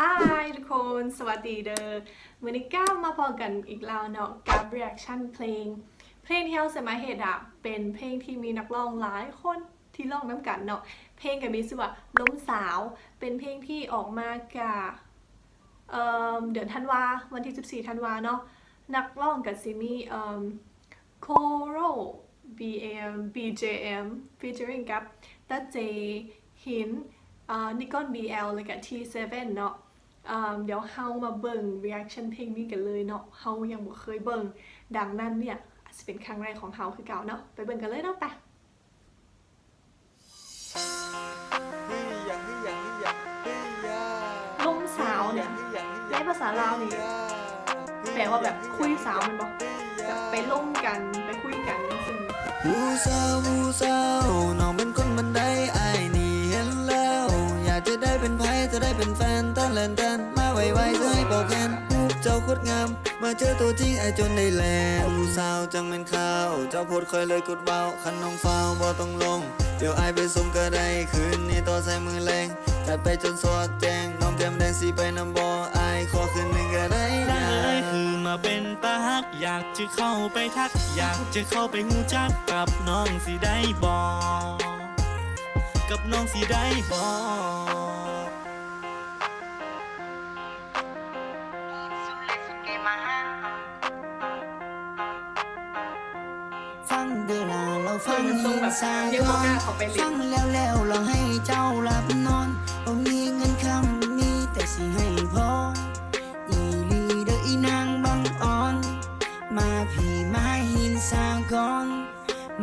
ฮายทุกคน สวัสดีเด้อวันนี้ก้าวมาพอกันอีกแล้วเนาะกับ reaction เพลง เพลงที่เราเสมาเหตุอะเป็นเพลงที่มีนักร้องหลายคนที่ร้องน้ำกันเนาะเพลงกับมีชื่อว่าล้มสาวเป็นเพลงที่ออกมากะเเดือนธันวาวันที่ 14 ธันวาเนาะนักร้องกับซิมีเอ่อ Coro BM BJM featuring กับตาเจหินนิกอน BL แล้วก็ T7 เนาะอ่า เดี๋ยวเฮามาเบิ่ง reaction เพลงนี้กันเลยเนาะเฮายังบ่เคยเบิ่งดังนั้นเนี่ยอาจจะเป็นครั้งแรกของเฮาคือเก่าเนาะไปเบิ่งกันเลยเนาะไปเฮ้ยยังเฮ้ยยังเฮ้ยยังเฮ้ยยาลมสาวเนี่ยฮ้ยังในภาษาลาวนี่แปลว่าแบบคุยสาวมันบอกแบบไปล่มกันไปคุยกันซึ่งผู้สาวผู้สาวน้องเป็นคนบันไดไอ้ายนี่ จะได้เป็นไผจะได้เป็นแฟนตันแลนตันมาไวๆจะให้บอกแคนรูปเจ้าโคตรงาม มาเจอตัวจริงไอ้ายจนได้แลนผู้สาวจังเป็นข้าว เจ้าโพดคอยเลยกดเบาคันน้องฟ้าวบ่ต้องลง เดี๋ยวไอ้ายไปส่งก็ได้คืนนี้ต่อใส่มือแรงจัดไปจนสวดแจ้งน้องแก้มแดงสีไปน้ำบ่ไอ้ายขอคืนหนึ่งก็ได้ได้นะเลยคือมาเป็นตาฮักอยากจะเข้าไปทัก อยากจะเข้าไปหูจักกับน้องสิได้บอกกับน้องสิได้บอก ฟังเดอลาเราฟังเออมันทรงสายังก่อนฟังแล้วแล้วเราให้เจ้าหลับนอนบ่มีเงินคำมีแต่สิให้พออีลีเดออีนางบังอ่อน มาพี่มาหินสาก่อน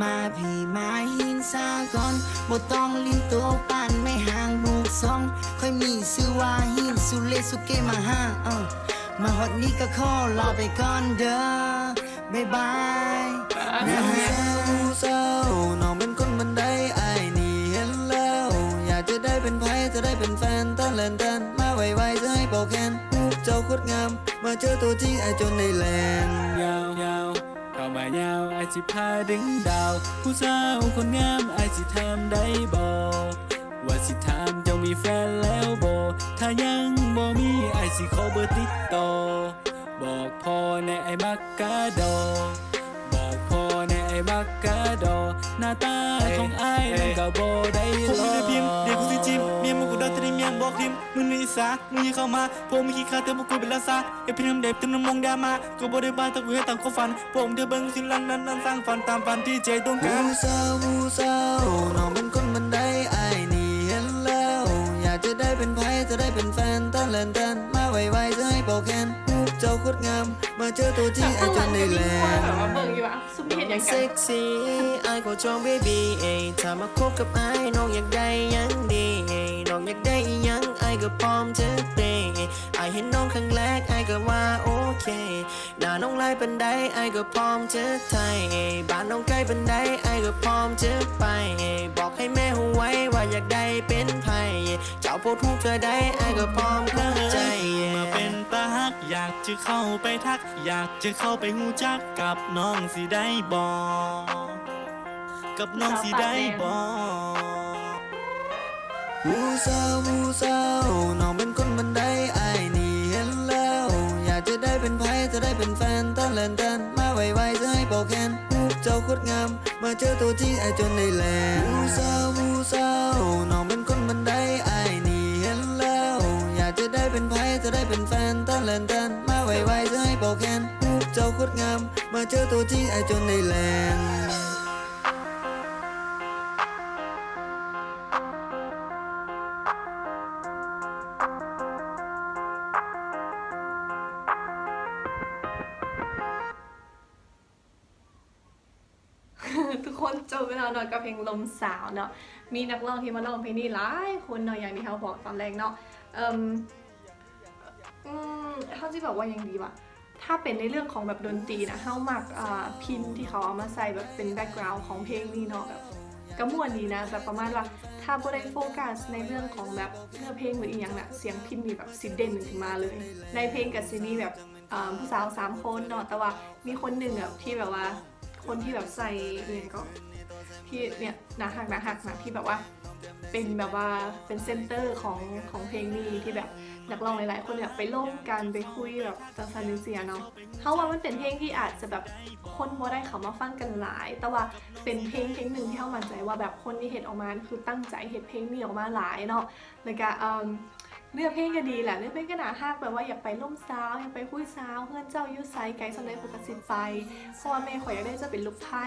มาพี่มาหินสาก่อนบ่ต้องลิ้นโตปานไม่ห่างลูกสองค่อยมีชื่อว่าหินสุเลสุเกมาฮาเอ้ามาฮอดนี้ก็ขอลาไปก่อนเด้อบ๊ายบาย นะฮะผู้สาวน้องเป็นคนบันไดไอ้นี่เห็นแล้ว อยากจะได้เป็นไผจะได้เป็นแฟนตันแลนตันมาไวๆจะให้บอกแคนรูปเจ้าโคตรงาม มาเจอตัวจริงไอ้จนได้แลนยาวยาวเข้ามายาวไอสิพาดึงดาว ผู้สาวคนงามไอสิทำได้บอกว่าสิถามเจ้ามีแฟนแล้วบอถ้ายังบ่มีไอสิขอเบอร์ติดต่อ บอกพอในไอ้มักกาดอ ในไอ้มักกาดอ หน้าตาของไอ้มันก็บ่ได้หรอกพิมพ์เดี๋ยวกูสิจิมเมียมึงกูดัดตรีเมียงบอกทิมมึงนี่สามึงอยี่เข้ามาพวกมึงขี้ข้าเธอพวกกูเป็นลาซาไอ้พี่น้ำเด็บเต็มน้ำมงดามากูบ่ได้บ้าแต่กูให้ตามความฝันพวกมึงเธอเบิ่งสิลันนั้นนั้นสร้างฝันตามฝันที่ใจต้องการผู้สาวผู้สาวน้องเป็นคนบันไดไอ้ายนี่เห็นแล้ว อยากจะได้เป็นไผจะได้เป็นแฟนตันแลนตันมาไวๆจะให้บอกแคนรูป เจ้าโคตรงาม มาเจอตัวจริงไอ้ายจนได้แลแบบนว่าเบิ่งอยู่อะซุ่มเห็นอย่างกัเซ็นกซี่ไอ้ก็จองเบบี้เอ้ยถ้ามาคบกับไอ้น้องอยากได้หยังดีเอ้ยน้องอยากได้อีหยังไอ้ก็พร้อมจะเตะไอ้เห็นน้องครั้งแรกไอ้ก็ว่าโอเคหน้าน้องลายเป็นไดไอ้ก็พร้อมจะไทยบ้านน้องใกล้เป็นไดไอ้ก็พร้อมจะไปบอกให้แม่ ทูกเธอได้ไอ้ก็พร้อมเข้าใจมาเป็นตาฮักอยากจะเข้าไปทัก อยากจะเข้าไปหูจักกับน้องสิได้บอกกับน้องสิได้บอกผู้าวผู้สาวน้องเป็นคนบันไดไอ้นี่เห็นแล้ว อยากจะได้เป็นไผจะได้เป็นแฟนตันแลนตันมาไวๆจะให้บอกแคนรูปเจ้าโคตรงาม มาเจอตัวจริงไอ้จนได้แล้ว รูปเจ้าโคตรงาม มาเจอตัวจริงไอจนได้แลนทุกคนจบไปแล้วเนาะกับเพลงลมสาวเนาะมีนักร้องที่มาร้องเพลงนี้หลายคนเนาะอย่างที่เขาบอกตอนแรกเนาะเอ่มอืมเขาจะบอกว่ายังดีว่ะ ถ้าเป็นในเรื่องของแบบดนตรีนะเฮามักพินที่เขาเอามาใส่แบบเป็นแบ็กกราวน์ของเพลงนี้เนาะแบบกระมวลดีนะแบบประมาณว่าถ้าบ่ได้โฟกัสในเรื่องของแบบเนื้อเพลงหรืออีหยังน่ะเสียงพินนี่แบบสิเด่นขึ้นมาเลย ในเพลงกับซีนี่แบบผู้สาวสามคนเนาะแต่ว่ามีคนหนึ่งแบบที่แบบว่าคนที่แบบใส่เนี่ยก็ที่เนี่ยหนาหักหนาหักนะที่แบบว่า เป็นแบบว่าเป็นเซนเตอร์ของของเพลงนี้ที่แบบนักร้องหลายๆ คนเนี่ยไปล่มกันไปคุยแบบจังซันนิเซียเนาะเขาว่ามันเป็นเพลงที่อาจจะแบบคนบ่ได้เขามาฟังกันหลาย แต่ว่าเป็นเพลงเพลงหนึ่งที่เขามั่นใจว่าแบบคนที่เห็ดออกมาคือตั้งใจเห็ดเพลงนี้ออกมาหลายเนาะแล้วก็เอิ่มเลือกเพลงก็ดีแหละเลือกเพลงก็น่าฮักแบบว่าอยากไปล่มสาวอยากไปคุยสาวเพื่อนเจ้ายุไซไกด์สำเร็จปกติไปเพราะว่าแม่ข่อยอยากได้จะเป็นลูกไพ่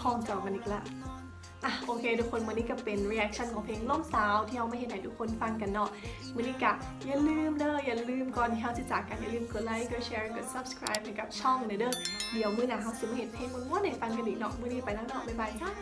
คลองจอมันอีกละ อะโอเค ทุกคนวันนี้ก็เป็น reaction ของเพลงล่มสาวที่เราไม่เห็นไหนทุกคนฟังกันเนาะวันนี้กะอย่าลืมเด้ออย่าลืมก่อนที่เราจะจากกันอย่าลืมกดไลค์กดแชร์กด subscribe ให้กับช่องเด้อเดี๋ยวมื้อหน้าเราสิมาเห็นเพลงม้วนๆในฟังกันอีกเนาะมื้อนี้ไปแล้วเนาะบ๊ายบายค่ะ